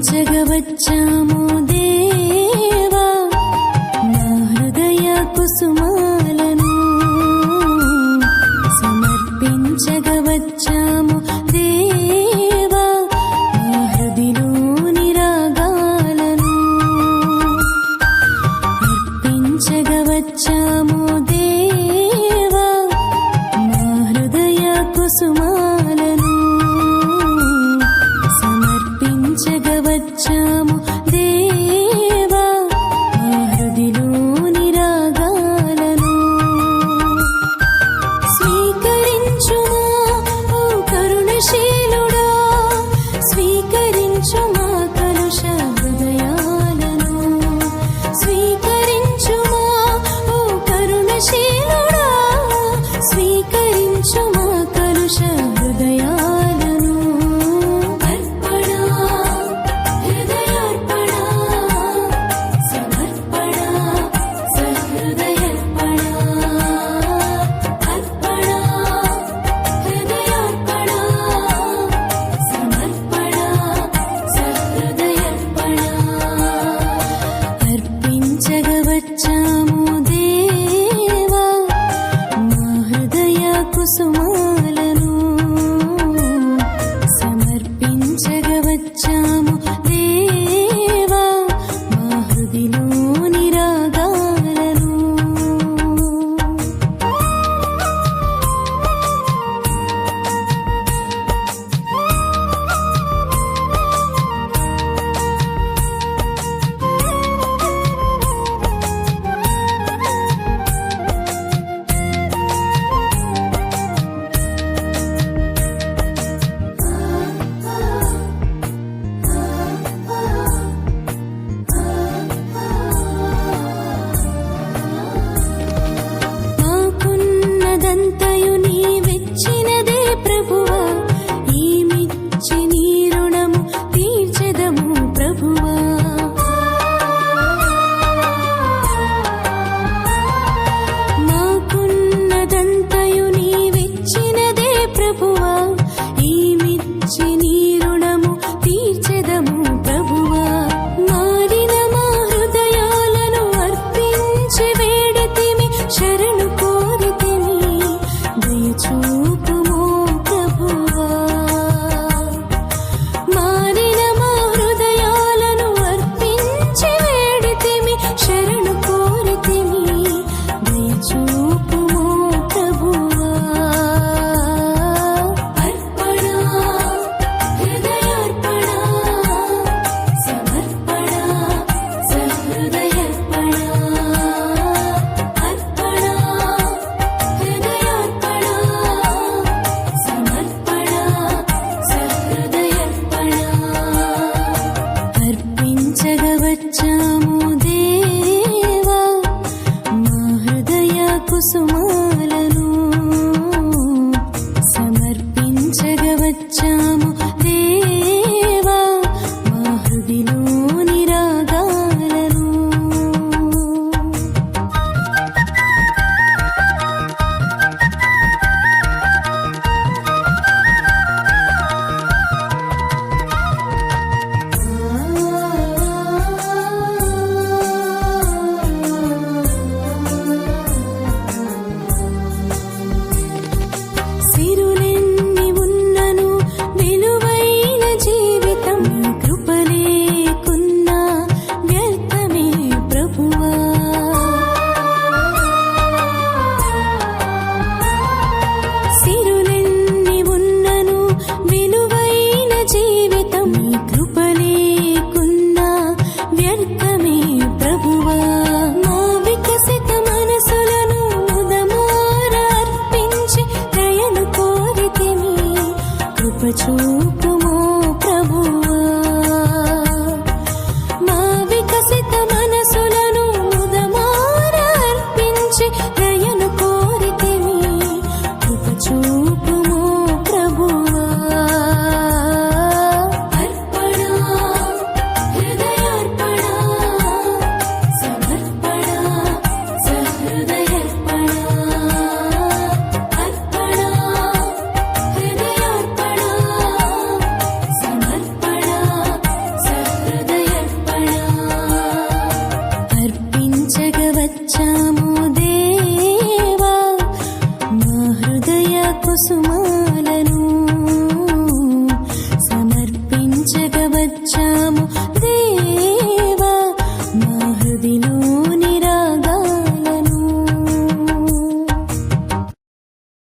పూజించగవచ్చాము దేవా నా హృదయ కుసుమాలను సమర్పించగవచ్చాము దేవా నా హృదిలోని जग बच्चा somos